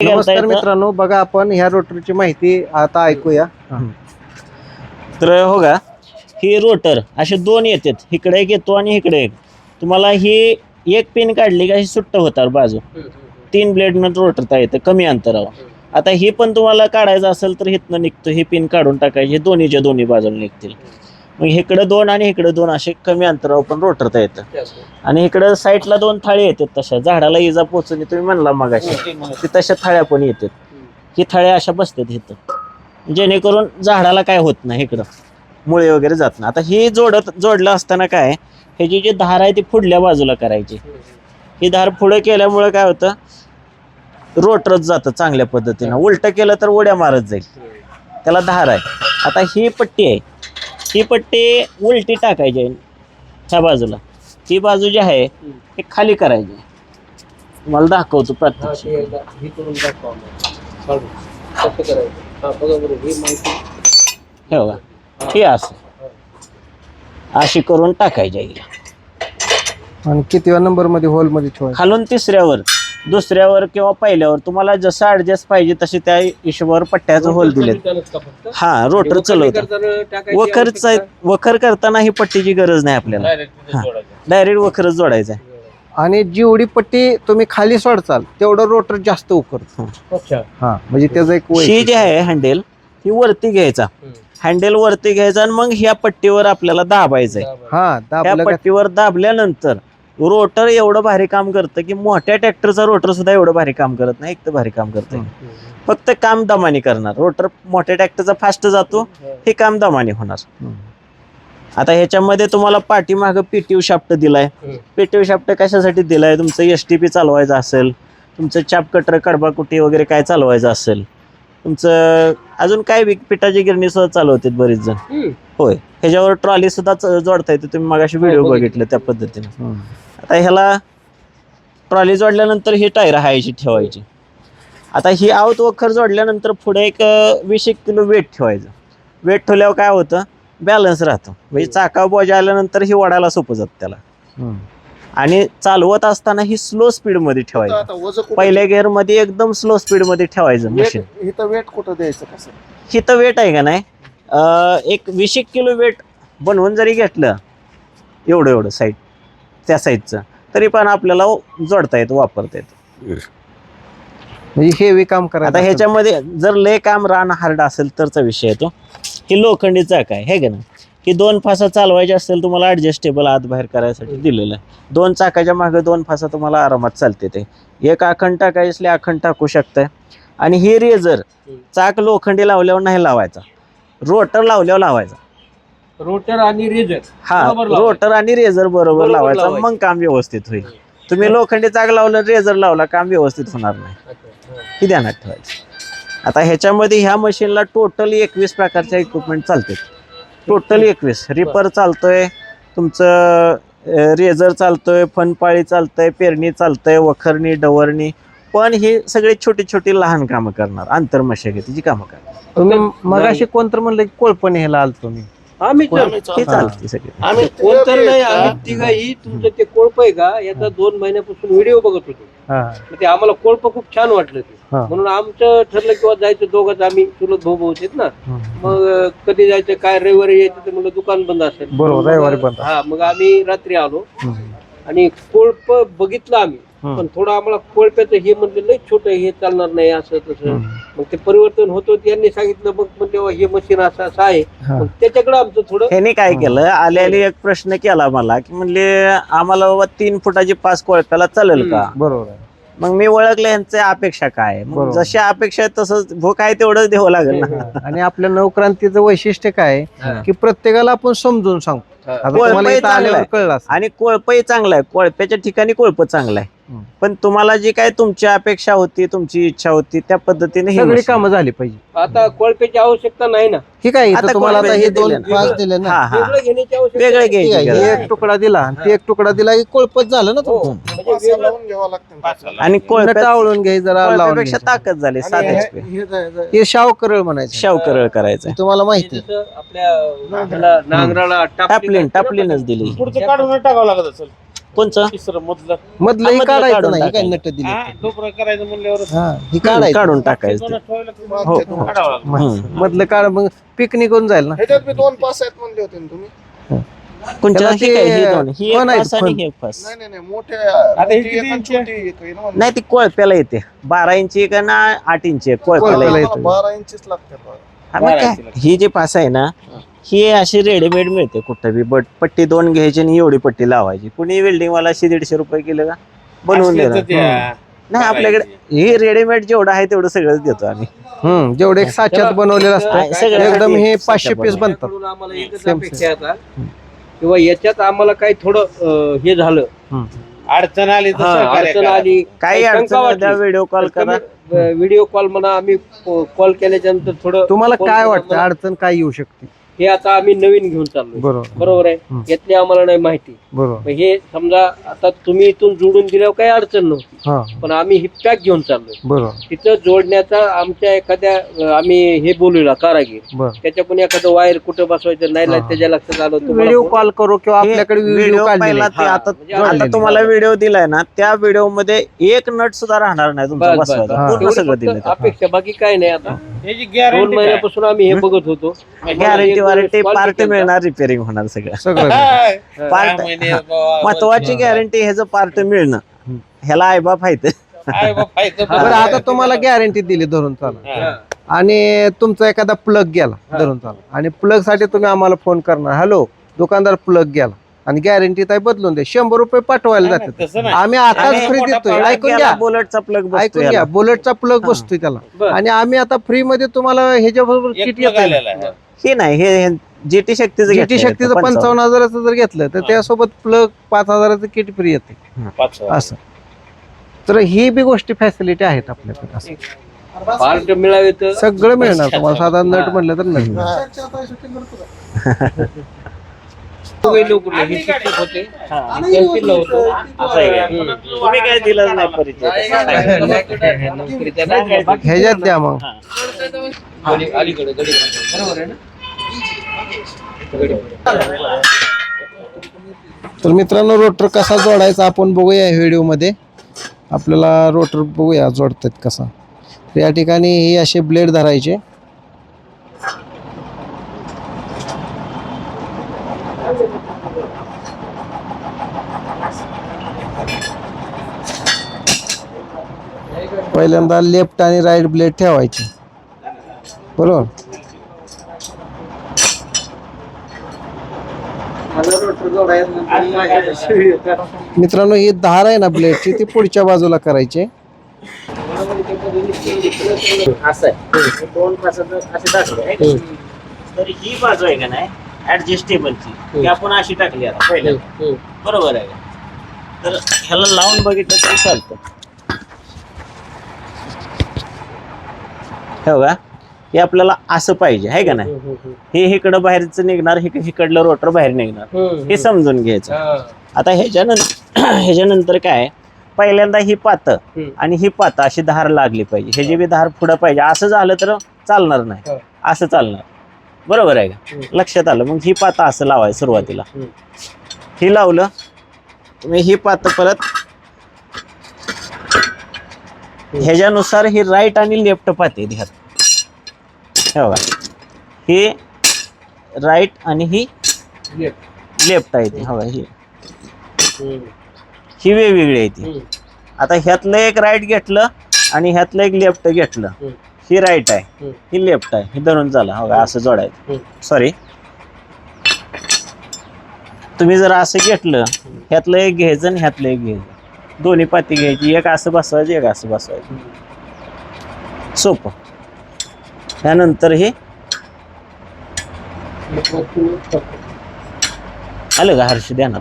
नमस्कार. मित्रांनो बघा आपण ह्या रोटरीची माहिती आता ऐकूया. तर हो का ही रोटर असे दोन येतात. इकडे एक येतो आणि इकडे एक. तुम्हाला ही एक पिन काढली का ही सुट्ट होतात बाजू. तीन ब्लेडनं रोटर तयार येतं कमी अंतरावर. आता ही पण तुम्हाला काढायचं असेल तर इथनं निघतो ही पिन काढून टाकायची. दोन्हीच्या दोन्ही बाजूला निघतील. मग इकडं दोन आणि इकडे दोन असे कमी अंतरावर पण रोटर तयार येतं आणि इकडं साईडला दोन थाळी येतात तशा. झाडाला इजा पोचून तुम्ही म्हणला मगाशी. ते तशा थाळ्या पण येतात. ही थाळ्या अशा बसतात इथं. जेणेकरून झाडाला काय होत नाही इकडं. मुळे वगैरे जात नाही. आता ही जोडत जोडलं असताना काय ह्याची जी धार आहे ती पुढल्या बाजूला करायची. ही धार पुढे केल्यामुळे काय होतं रोटरच जातं चांगल्या पद्धतीनं. उलटं केलं तर उड्या मारत जाईल. त्याला धार आहे. आता ही पट्टी आहे. ही पट्टी उलटी टाकायची आहे. ह्या बाजूला. ही बाजू जी आहे ही खाली करायची तुम्हाला दाखवतो प्रत्यक्ष. हे बघा ही असं. अशी करून टाकायची आहे. आणि कितव्या नंबरमध्ये होलमध्ये ठेवायचं? खालून तिसऱ्यावर. दुसऱ्यावर किंवा पहिल्यावर तुम्हाला जसं ऍडजस्ट पाहिजे तसे त्या हिशोबावर पट्ट्याचं होल दिलेत. हा रोटर चालवतं. वखरचा वखर करताना ही पट्टीची गरज नाही आपल्याला. डायरेक्ट वखरच जोडायचं आहे. आणि जेवढी पट्टी तुम्ही खाली सोडचाल तेवढं रोटर जास्त उकरत हा. म्हणजे त्याचं एक ही जी आहे हँडेल ही वरती घ्यायचा. हँडेल वरती घ्यायचा आणि मग ह्या पट्टीवर आपल्याला दाबायचं. आहे हा पट्टीवर दाबल्यानंतर रोटर एवढं भारी काम करतं की मोठ्या ट्रॅक्टरचा रोटर सुद्धा एवढं भारी काम करत नाही एक तर भारी काम करतं फक्त काम दमाने करणार. रोटर मोठ्या ट्रॅक्टरचा फास्ट जातो हे काम दमाने होणार. आता ह्याच्यामध्ये तुम्हाला पाठीमागं पीटीयू शाफ्ट दिलाय. पीटीयू शाफ्ट कशासाठी दिलाय? तुमचं एस टी पी चालवायचं असेल तुमचं चाप कटर कडबाकुटी वगैरे काय चालवायचं असेल तुमचं अजून काय पिठाची गिरणी सुद्धा चालवतात बरीच जण. होय. ह्याच्यावर ट्रॉली सुद्धा जोडता येते. तुम्ही मगाशी व्हिडिओ हो, बघितले त्या पद्धतीने. आता ह्याला ट्रॉली जोडल्यानंतर ही टायर हायची ठेवायची. आता ही आऊत वखर जोडल्यानंतर पुढे एक वीस एक किलो वेट ठेवायचं. वेट ठेवल्यावर काय होतं? बॅलन्स राहतो. म्हणजे चाकावर बोजा आल्यानंतर ही वडायला सोपं जातं त्याला. आणि चालवत असताना ही स्लो स्पीडमध्ये ठेवायचं. पहिल्या गेअरमध्ये एकदम स्लो स्पीडमध्ये ठेवायचं मशीन इथं वेट कुठं द्यायचं कसं? हिथं वेट आहे का नाही? एक वीस एक किलो वेट बनवून जरी घेतलं एवढं एवढं साईड त्या साईडचं तरी पण आपल्याला जोडता येतं वापरता येतं. म्हणजे हेवी काम करायचं आता. ह्याच्यामध्ये जर लय काम रान हार्ड असेल तरचा विषय येतो. ही लोखंडी चाक आहे हे का ना ही दोन फासा चालवायची असेल तुम्हाला ऍडजस्टेबल आत बाहेर करायसाठी दिलेलं आहे. दोन चाकाच्या मागे दोन फासा तुम्हाला आरामात चालते ते. एक आखंड टाकायची असले आखंड टाकू शकताय. आणि ही रेझर चाक लोखंडी लावल्यावर नाही लावायचा. रोटर लावल्यावर लावायचा. रोटर आणि रेजर. हा बरोबर लावायचं. रोटर आणि रेझर बरोबर बरोबर लावायचा. लावायचं. मग काम व्यवस्थित होईल. तुम्ही लोखंडी चाक लावलं रेझर लावला काम व्यवस्थित होणार नाही. ही ध्यानात ठेवायचं. आता ह्याच्यामध्ये ह्या मशीनला टोटल एकवीस प्रकारच्या इक्विपमेंट चालते. टोटल एकवीस. रिपर चालतोय तुमचं रेझर चालतोय फनपाळी चालतंय पेरणी चालतंय वखरणी डवरणी. पण ही सगळी छोटी छोटी लहान कामं करणार आंतरमशागतीची कामं करणार. तुम्ही मगाशी कोणतं म्हणलं की कोळपण ह्याला आलो तुम्ही? आम्ही ही चालते सगळी आम्ही कोण तर नाही आम्ही तिघाही तुमचं ते कोळप आहे का? याचा दोन महिन्यापासून व्हिडिओ बघत होतो. हा. मग ते आम्हाला कोळप खूप छान वाटलं ते. हा. म्हणून आमचं ठरलं किंवा जायचं दोघंच आम्ही. चुलत भाऊ भाऊ आहेत ना. मग अं, कधी जायचं काय रविवारी यायचं तर म्हणलं दुकान बंद असेल. बरोबर, रविवारी बंद. हा मग आम्ही रात्री आलो. हम्म. आणि कोळप बघितलं आम्ही. पण थोडं आम्हाला कोळप्याचं हे म्हणलं लय छोटं हे चालणार नाही असं तसं. मग ते परिवर्तन होतं त्यांनी सांगितलं मग म्हणजे हे मशीन असं असं आहे. मग त्याच्याकडे आमचं थोडं ह्याने काय केलं आल्याने एक प्रश्न केला मला की म्हणले आम्हाला बाबा तीन फुटाची पाच कोळप्याला चालेल का बरोबर आहे मग मी ओळखलं यांच्या अपेक्षा काय आहे. मग बरोबर. जशी अपेक्षा आहे तसंच भो काय तेवढंच द्यावं लागेल ना आणि आपल्या नवक्रांतीचं वैशिष्ट्य काय आहे हा. की प्रत्येकाला आपण समजून सांगतो कोळपही चांगलं आहे. कळलं असेल. आणि कोळपही चांगला आहे कोळप्याच्या ठिकाणी कोळप चांगला आहे. पण तुम्हाला जी काय तुमची अपेक्षा होती तुमची इच्छा होती त्या पद्धतीने हे सगळी. कामं झाली पाहिजे. आता कोळप्याची आवश्यकता नाही ना. ठीक आहे आता इथं तुम्हाला आता हे हे दोन दिले ना. पाच दिले ना. हा हा. वेगळं घेण्याची आवश्यकता वेगळं नाही. ठीक आहे, घ्यायची हे गरज एक तुकडा दिला आणि ते एक तुकडा दिला की कोळपच झालं ना हो. तुमचं. म्हणजे वेगळं- आणि कोळप्यात टावळून घ्यायची जरा लावून कोळप्यापेक्षा. ताकद झाली एच पी हे शाव करळ म्हणायचं. शाव करळ करायचं. तुम्हाला माहिती आहे. जसं आपल्या ह्याला नांगराला टापली टापलीन टापलीनच दिली. पुढचं काढून टाकावं लागत असेल. कोणचं तिसरं मधलं मधलं हे मधलं काढायचं काढून नाही हे काय टाकायचं. नट दिली हा डोकरं करायचं म्हणल्यावर हा ही काढायचं काढून टाकायचं ते. हो, हो. काढावं लागलं. हम्म. मधलं काढ मग पिकनिक होऊन जाईल ना ह्याच्यात मी दोन पास आहेत म्हणले होते ना तुम्ही कोणच्या त्याला हे हे ते दोन ही एक आणि. ही एक नाही नाही नाही मोठे हे मोठी किती एक आणि इंची आहे? छोटी एक आहे ना म्हणलं. नाही ती कोळप्याला येते बारा इंची एक आणि आठ इंची एक कोळप्याला कोळप्याला येते बारा इंचीच लागते बघा. हा, मग काय ही जी पास आहे ना ही अशी रेडीमेड मिळते कुठं बी. बट पट्टी दोन घ्यायची आणि एवढी पट्टी लावायची. कुणी वेल्डिंग वाला अशी दीडशे रुपये किलो का? बनवून असलं तर देणार. त्या-. नाही आपल्याकडे हे रेडीमेड जेवढं आहे तेवढं सगळंच देतो आम्ही. हम्म जेवढे एक साच्यात बनवलेलं असतं सगळं एकदम हे पाचशे पीस बनतात. त्याकडून आम्हाला एकच Same, अपेक्षा आहे आता. किंवा याच्यात आम्हाला काही थोडं अं, हे झालं. अडचण आली तर हा, सहकार्य अडचण करा. आली. काही शंका अडचण वाटली. व्हिडिओ कॉल करा. व्हिडिओ कॉल म्हणा आम्ही कॉल केल्याच्यानंतर थोडं तुम्हाला काय वाटतं? अडचण काय येऊ शकते? हे आता आम्ही नवीन घेऊन चाललो बरोबर. आहे? यातली आम्हाला नाही माहिती. बरोबर. मग हे समजा आता तुम्ही इथून जोडून दिल्यावर काही अडचण नव्हती. हा. पण आम्ही ही पॅक घेऊन चाललोय. बरोबर. तिथं जोडण्याचा आमच्या एखाद्या अं, आम्ही हे बोलूला कारागीर. बरं. त्याच्याकडून एखादं वायर कुठं बसवायचं नाही हा. त्याच्या लक्षात आलं तुम्हाला व्हिडिओ कॉल करू किंवा आपल्याकडे व्हिडिओ व्हिडिओ काढलेले पहिला ते हा, आता म्हणजे आता जोडलेले. तुम्हाला व्हिडिओ दिलाय ना त्या व्हिडिओमध्ये एक नट सुद्धा राहणार नाही तुमचा बस, बस, बसवायचा. बस. पूर्ण एवढी सगळं फक्त दिलं अपेक्षा बाकी काय नाही आता. दोन गॅरंटी महिन्यापासून आम्ही हे बघत होतो. Guarantee warranty part. मिळणार रिपेअरिंग होणार सगळं. सगळं पार्ट महत्वाची गॅरंटी ह्याचं पार्ट मिळणं. ह्याला आईबाप आहेत. बरं आता तुम्हाला गॅरंटी दिली धरून चाला आणि तुमचा एखादा प्लग गेला धरून चाला आणि प्लगसाठी तुम्ही आम्हाला फोन करणार. हॅलो दुकानदार प्लग गेला. आणि गॅरंटी काय बदलून दे शंभर रुपये पाठवायला नाही, जातात. तसं नाही. आम्ही आताच फ्री देतोय. ऐकून घ्या. बुलेटचा प्लग ऐकून घ्या. बुलेटचा प्लग. बसतोय त्याला. बरं. आणि आम्ही आता फ्री मध्ये तुम्हाला ह्याच्याबरोबर किट येत हे नाही हे जीटी शक्तीचं जीटी घेतलेलं शक्तीचं आहे, पंचावन्न. हजाराचं जर घेतलं तर त्यासोबत प्लग पाच हजाराचं किट फ्री येते असं. तर ही बी गोष्टी फॅसिलिटी आहेत आपल्याकडे. असं. पार्ट मिळावे तर सगळं मिळणार तुम्हाला. साधा नट म्हणलं तर नट. तुम्ही लोक हे शिक्षक होते. कॅन्टीनला होतो असं आहे का? तुम्ही काय दिलं नाही परिचय? नोकरी त्या नाही बाकी ह्याच्यात द्या मग. हा. अली- अलीकडे गडीकडे. बरोबर आहे ना? गडीकडे. तर मित्रांनो रोटर कसा जोडायचा आपण बघूया या व्हिडिओमध्ये. आपल्याला रोटर बघूया जोडतात कसा. तर या ठिकाणी ही असे ब्लेड धरायचे. पहिल्यांदा लेफ्ट आणि राईट ब्लेड ठेवायचे. बरोबर. मित्रांनो ही धार आहे ना ब्लेडची ती पुढच्या बाजूला करायची. हे? तर ही बाजू आहे का नाही ऍडजस्टेबलची ती आपण अशी टाकली आता. बरोबर आहे? तर ह्याला लावून बघितलं तरी चालतं. हे बघा हे आपल्याला असं पाहिजे आहे का नाही? हे इकडं बाहेरचं निघणार हे इकडलं रोटर बाहेर निघणार. हे समजून घ्यायचं. हा. आता ह्याच्यानंतर ह्याच्यानंतर काय पहिल्यांदा ही पातं. आणि ही पातं अशी धार लागली पाहिजे. ह्याची बी धार पुढं पाहिजे असं झालं तर चालणार नाही. हा. असं चालणार. बरोबर आहे का. लक्षात आलं. मग ही पातं असं लावायचं सुरुवातीला. ही लावलं तुम्ही ही पातं परत ह्याच्यानुसार ही राईट आणि लेफ्ट पाते ह्यात हे बघा ही राईट आणि ही. लेफ्ट आहे ती. हवा ही. ही वेगवेगळी आहे ती. आता ह्यातलं एक राईट घेतलं आणि ह्यातलं एक लेफ्ट घेतलं. ही राईट आहे. ही लेफ्ट आहे. ही धरून झालं हो का असं जोडायचं. सॉरी तुम्ही जर असं घेतलं ह्यातलं एक घ्यायचं आणि ह्यातलं एक घ्यायचं. दोन्ही पाती घ्यायची. एक असं बसवायची एक असं बसवायचं. सोपं. त्यानंतर हे आलं का हर्ष? ध्यानात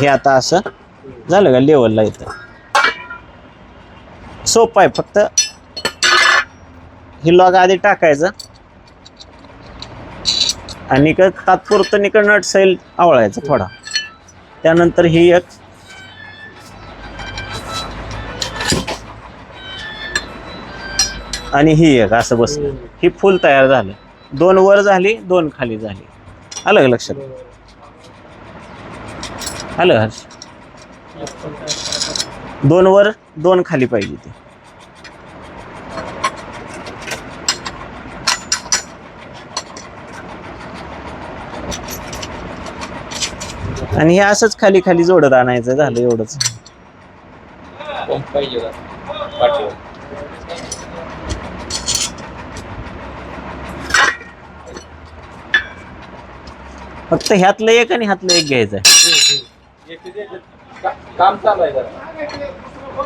हे आता असं झालं का लेवलला इथं? सोपं आहे फक्त हे लॉग आधी टाकायचं. आणि तात्पुरतं निकड नट सैल आवळायचं थोडा. त्यानंतर ही एक आणि ही एक असं बसलं ही फुल तयार झालं. दोन वर झाली दोन खाली झाली. आलं लक्षात? आलं हर्ष? दोन वर दोन खाली पाहिजे ते. आणि हे असंच खाली खाली जोडत आणायचं झालं एवढंच पाहिजे का? पाठीवर. फक्त ह्यातलं एक आणि ह्यातलं एक घ्यायचं आहे. काम चालू आहे जरा.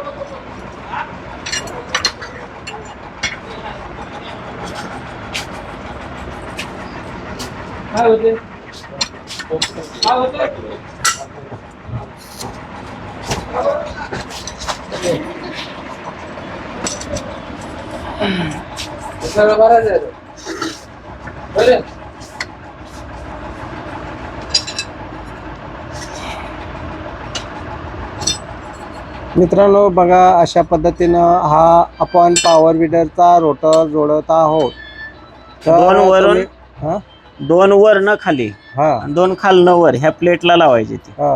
काय होते? काय होते? सगळं बरं आहे बरं मित्रांनो बघा अशा पद्धतीनं हा आपण पॉवर विडरचा रोटर जोडत आहोत. दोन वरून हा? दोन वर न खाली. हा. आणि दोन खालनं वर ह्या प्लेटला लावायची ती. हा.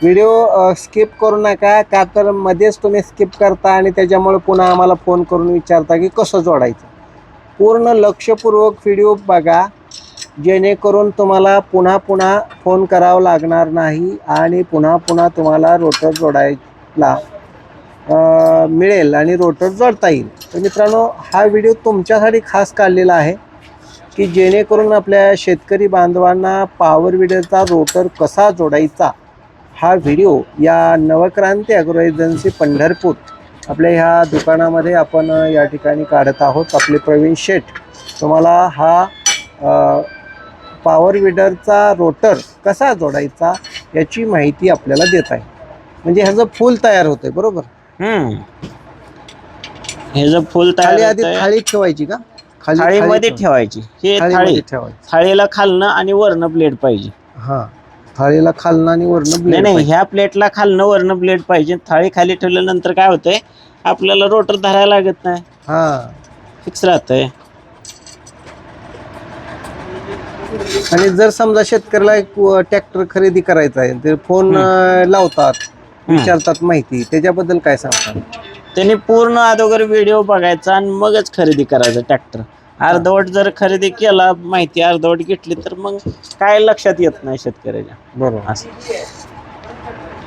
व्हिडिओ स्किप करू नका का तर मध्येच तुम्ही स्किप करता आणि त्याच्यामुळे पुन्हा आम्हाला फोन करून विचारता की कसं जोडायचं. पूर्ण लक्षपूर्वक व्हिडिओ बघा जेणेकरून तुम्हाला पुन्हा पुन्हा फोन करावा लागणार नाही आणि पुन्हा पुन्हा तुम्हाला रोटर जोडायला अं, मिळेल आणि रोटर जोडता येईल. तर मित्रांनो हा व्हिडिओ तुमच्यासाठी खास काढलेला आहे की जेणेकरून आपल्या शेतकरी बांधवांना पॉवर विडरचा रोटर कसा जोडायचा हा व्हिडिओ या नवक्रांती अग्रो एजन्सी पंढरपूर आपल्या ह्या दुकानामध्ये आपण या ठिकाणी काढत आहोत. आपले प्रवीण शेठ तुम्हाला हा पॉवर विडरचा रोटर कसा जोडायचा याची माहिती आपल्याला देत आहे म्हणजे ह्याचं फुल तयार होतंय बरोबर? हम्म. हे जर फुल खाली तयार आधी होतंय, थाळी ठेवायची का? खाली थाळीमध्ये थाळी ठेवायची. हे थाळीमध्ये थाळी. ठेवायची. थाळीला खालनं आणि वरनं प्लेट पाहिजे. हा. थाळीला खालनं आणि वरनं नाही blade नाही. ह्या प्लेटला खालनं वरनं प्लेट पाहिजे. थाळी खाली ठेवल्यानंतर काय होतंय? आपल्याला रोटर धरायला लागत नाही. हा. फिक्स राहतंय. आणि जर समजा शेतकऱ्याला एक ट्रॅक्टर खरेदी करायचा आहे ते फोन अं, लावतात. विचारतात माहिती. त्याच्याबद्दल काय सांगतात? त्यांनी पूर्ण अगोदर व्हिडिओ बघायचा आणि मगच खरेदी करायचं ट्रॅक्टर. अर्धवट जर खरेदी केला माहिती अर्धवट घेतली तर मग काय लक्षात येत नाही शेतकऱ्याच्या. बरोबर. असं.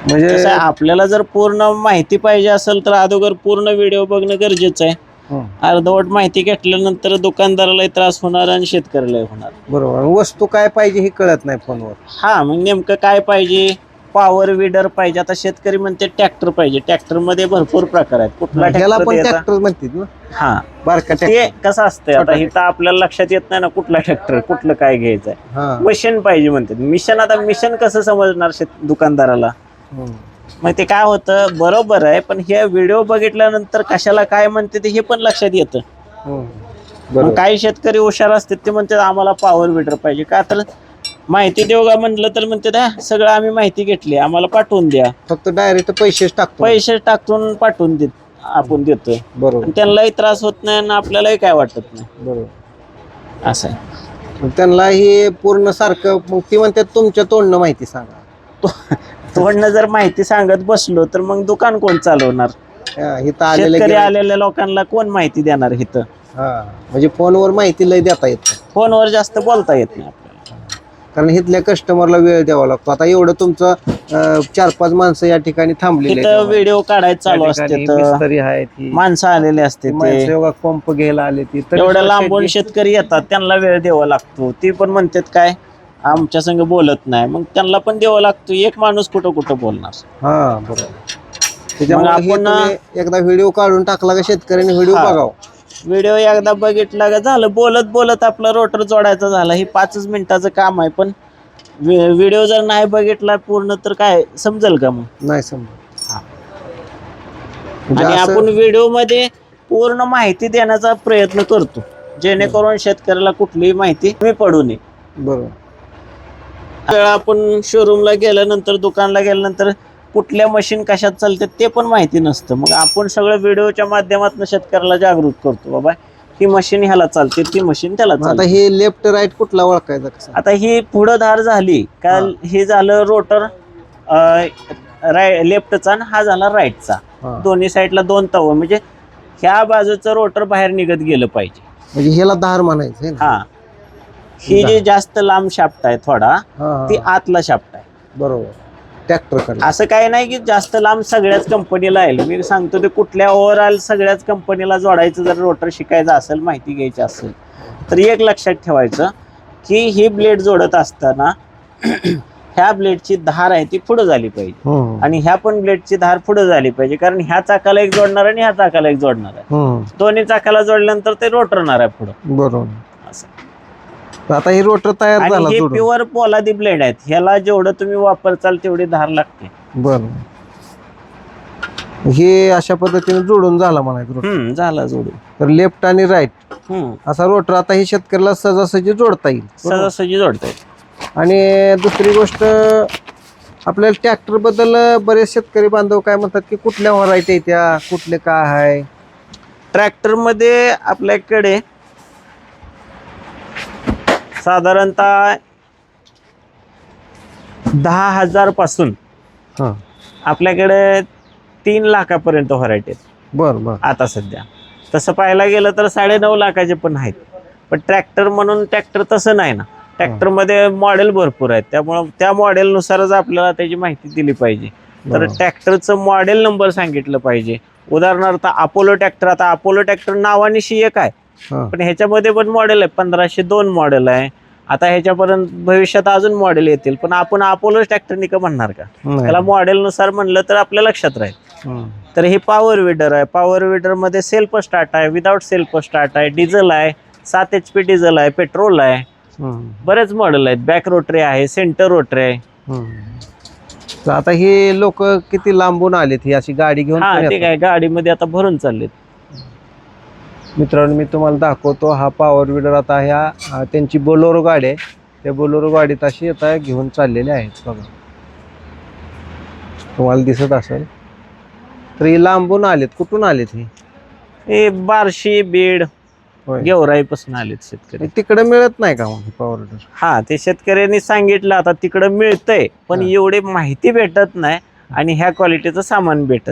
म्हणजे कसं आहे, आपल्याला जर पूर्ण माहिती पाहिजे असेल तर अगोदर पूर्ण व्हिडिओ बघणं गरजेचं आहे. हं, अर्धवट माहिती घेतल्यानंतर दुकानदारालाही त्रास होणार आणि शेतकऱ्यालाही होणार. बरोबर. वस्तू काय पाहिजे हे कळत नाही फोनवर. हा मग नेमकं काय पाहिजे? पॉवर विडर पाहिजे. आता शेतकरी म्हणते ट्रॅक्टर पाहिजे. ट्रॅक्टरमध्ये भरपूर प्रकार आहेत. कुठला ट्रॅक्टर पण द्यायचा? ट्रॅक्टर म्हणतात ना. हा. बारका ते कसं असतंय आता इथं आपल्याला लक्षात येत नाही ना कुठला ट्रॅक्टर कुठलं काय घ्यायचंय. हा. मशीन पाहिजे म्हणतात. मिशन आता मिशन कसं समजणार शेत दुकानदाराला? हं, मग ते काय होतं? बरोबर आहे पण हे व्हिडिओ बघितल्यानंतर कशाला काय म्हणते ते हे पण लक्षात येतं. हं. मग बरोबर. काही शेतकरी हुशार असतात ते म्हणतात आम्हाला पॉवर विडर पाहिजे. का तर माहिती देऊ का म्हणलं तर म्हणतात "हा, सगळं आम्ही माहिती घेतली आम्हाला पाठवून द्या. फक्त डायरेक्ट पैसेच टाकतो. पैसे टाकून पाठवून देत आपण देतोय. बरोबर. आणि त्यांनाही त्रास होत नाही आणि आपल्यालाही काय वाटत नाही. बरोबर. असं आहे. मग त्यांना हे पूर्ण सारखं मग ती म्हणतात तुमच्या तोंडनं माहिती सांगा. तो- तोंडनं जर माहिती सांगत बसलो तर मग दुकान कोण चालवणार? हा, इथं आलेले शेतकरी गिऱ्हाईक- आलेल्या लोकांना कोण माहिती देणार इथं? हा म्हणजे फोनवर माहिती लय देता येत. फोनवर जास्त बोलता येत नाही. कारण इथल्या कस्टमरला वेळ द्यावा लागतो. आता एवढं तुमचं चार पाच माणसं या ठिकाणी थांबलेली व्हिडिओ काढायचं चालू असते तर मिस्त्री आहेत ही. माणसं आलेले असते माणसं ते. योगा पंप घ्यायला आले ती. तरी एवढ्या सुद्धा लांबून शेती- शेतकरी येतात त्यांना वेळ द्यावा लागतो. ती पण म्हणतात काय आमच्या संग बोलत नाही. मग त्यांना पण द्यावा लागतो. एक माणूस कुठं कुठं बोलणार? हा बरोबर. त्याच्यामुळे हे आपण- तुम्ही एकदा व्हिडिओ काढून टाकला का शेतकऱ्यांनी व्हिडिओ हा. बघाव? व्हिडिओ एकदा बघितला का झालं बोलत बोलत आपला रोटर जोडायचा झाला. हे पाचच मिनिटाचं काम आहे पण व्हिडिओ जर नाही बघितला पूर्ण तर काय समजेल का मग? नाही समजा. म्हणजे आणि आपण व्हिडिओमध्ये पूर्ण माहिती देण्याचा प्रयत्न करतो. जेणेकरून शेतकऱ्याला कुठलीही माहिती कमी पडू नये. बरोबर. आपण शोरूमला गेल्यानंतर दुकानला गेल्यानंतर कुठल्या मशीन कशात चालते ते पण माहिती नसतं. मग आपण सगळं व्हिडिओच्या माध्यमातून शेतकऱ्याला जागृत करतो बाबा. ही मशीन ह्याला चालते ती मशीन त्याला आता चालते. हे लेफ्ट राईट कुठला ओळखायचा कसा? आता ही पुढं धार झाली का हे. झालं रोटर राय लेफ्टचा आणि हा झाला राईटचा हा. दोन्ही साईडला दोन तव म्हणजे ह्या बाजूचं रोटर बाहेर निघत गेलं पाहिजे. म्हणजे ह्याला धार म्हणायचं आहे ना? हा. ही जी जास्त लांब शाफ्ट आहे थोडा हा, ती. आतला शाफ्ट आहे. बरोबर. ट्रॅक्टरकडे असं काही नाही की जास्त लांब सगळ्याच कंपनीला आहे. मी सांगतो ते कुठल्या ओव्हरऑल सगळ्याच कंपनीला जोडायचं जर रोटर शिकायचं असेल माहिती घ्यायची असेल तर एक लक्षात ठेवायचं की ही ब्लेड जोडत असताना ह्या ब्लेडची धार आहे ती पुढे झाली पाहिजे. हम्म. आणि ह्या पण ब्लेडची धार पुढे झाली पाहिजे कारण ह्या चाकाला एक जोडणार आणि ह्या चाकाला एक जोडणार आहे. हम्म. दोन्ही चाकाला जोडल्यानंतर ते रोटरणार आहे पुढं. बरोबर. आता ही रोटर तयार आणि झाला हे जोडून. प्युअर पोलादी ब्लेड आहेत. ह्याला जेवढं तुम्ही वापरचाल तेवढी धार लागते बरोबर हे अशा पद्धतीने जोडून झाला म्हणायचं रोटर. हम्म झालं जोडून. तर लेफ्ट आणि राईट हम्म. असा रोटर आता ही शेतकऱ्याला सहजासहजी जोडता येईल. बरोबर? सहजासहजी जोडताय आणि दुसरी गोष्ट आपल्याला ट्रॅक्टरबद्दल बरेच शेतकरी बांधव काय म्हणतात की कुठल्या व्हरायटी त्या कुठले काय आहे? ट्रॅक्टरमध्ये आपल्याकडे साधारणतः दहा हजारपासून हा. आपल्याकडे तीन लाखापर्यंत व्हरायटी आहेत. बर बर. आता सध्या. तसं पाहायला गेलं तर साडेनऊ लाखाचे पण आहेत. पण ट्रॅक्टर म्हणून ट्रॅक्टर तसं नाही ना. ट्रॅक्टरमध्ये मॉडेल भरपूर आहेत. त्यामुळं त्या मॉडेलनुसारच आपल्याला त्याची माहिती दिली पाहिजे. तर बरोबर. ट्रॅक्टरचं मॉडेल नंबर सांगितलं पाहिजे. उदाहरणार्थ अपोलो ट्रॅक्टर आता अपोलो ट्रॅक्टर नावानिशी एक आहे. पण ह्याच्यामध्ये पण मॉडेल आहे पंधराशे दोन मॉडेल आहे. आता ह्याच्यापर्यंत भविष्यात अजून मॉडेल येतील. पण आपण अपोलो ट्रॅक्टरनी का म्हणणार का. त्याला मॉडेलनुसार म्हणलं तर आपल्या लक्षात राहील. तर हे पॉवर विडर आहे. पॉवर विडरमध्ये सेल्फ स्टार्ट आहे. विदाउट सेल्फ स्टार्ट आहे. डिझेल आहे. सात एच पी डिझेल आहे. पेट्रोल आहे. बरेच मॉडेल आहेत. बॅक रोटरी आहे. सेंटर रोटरी आहे. आता हे लोक किती लांबून आलेत? ही अशी गाडी घेऊन हा गाडीमध्ये आता भरून चाललेत. मित्रांनो मी तुम्हाला दाखवतो हा पॉवर विडर आता ह्या त्यांची बोलोरो गाडी आहे. त्या बोलोरो गाडीत अशी आता घेऊन चाललेले आहेत बघा. तुम्हाला दिसत असेल. तर हे लांबून आलेत. कुठून आलेत हे? हे बार्शी बीड. गेवराईपासून आलेत शेतकरी. तिकडे मिळत नाही का मग पॉवर विडर हा ते शेतकऱ्यांनी सांगितलं आता तिकडं मिळतंय पण. एवढी माहिती भेटत नाही आणि ह्या क्वालिटीचं सामान भेटत